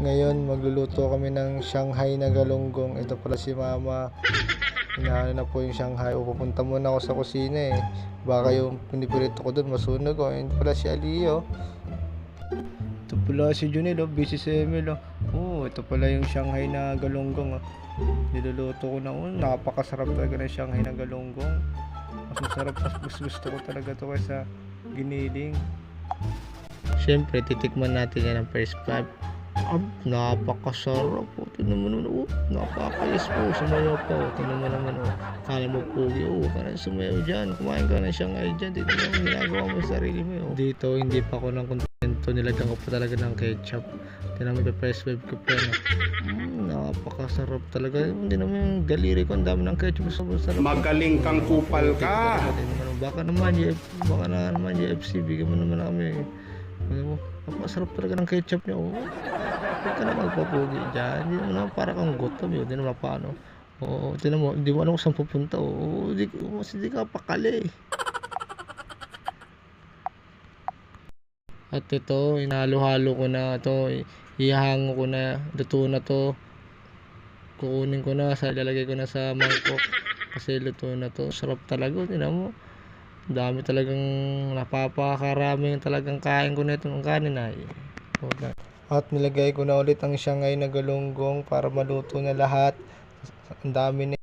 Ngayon, magluluto kami ng Shanghai na galunggong. Ito pala si Mama. Hinahanap na po yung Shanghai. O, pupunta muna ako sa kusina eh. Baka yung pinipirito ko doon masunog. O, yun pala si Alio. Ito pala si Junel, oh. busy si Emil. Oh. oh, ito pala yung Shanghai na galunggong. Oh. Niluluto ko na. Oh, napakasarap talaga ng Shanghai na galunggong. Mas masarap, mas mas gusto ko talaga to kaysa giniling. Siyempre, titikman natin yan ang first five. Ab, napakasarap po. Tingnan mo naman, oh. Napakayos po. Sumayaw po. Tingnan mo naman, oh. Kala mo pogi, oh. Kaya sumayaw dyan. Kumain ka ng Shanghai dyan. Tingnan mo, ginagawa mo sa sarili mo, oh. Dito, hindi pa ako ng kontento. Nilagyan ko pa talaga ng ketchup. Tingnan mo, first five ko pa, no. Mm, napakasarap talaga. Hindi naman yung daliri ko. Ang dami ng ketchup. Sobrang sarap. Magaling kang kupal ka. Baka naman, Jeff, baka na naman, JFC, bigyan mo naman kami. Ano mo, napakasarap talaga ng ketchup niya, oh. Huwag ka na magpapugi dyan. Hindi naman para kang gutom yun. Hindi naman paano. Oo, tinan mo, hindi mo alam kung saan pupunta. Oo, di, mas hindi ka pakali. At ito, inalo-halo ko na ito. Ihahango ko na. Luto na to. Kukunin ko na. Sa, ilalagay ko na sa mangkok. Kasi luto na to. Sarap talaga. Tinan mo. Dami talagang napapakaraming talagang kain ko na itong kanin ay. At nilagay ko na ulit ang Shanghai na galunggong para maluto na lahat. Ang dami na.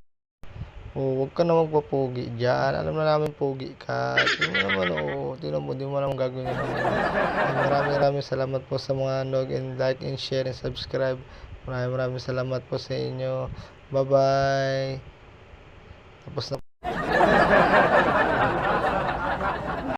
Oh, huwag ka na magpapugi dyan. Alam na namin pugi ka. Tingnan naman, oh. Tingnan mo, di mo naman gagawin. Ay, Maraming maraming salamat po sa mga nog and like and share and subscribe. Maraming maraming salamat po sa inyo. Bye-bye. Tapos na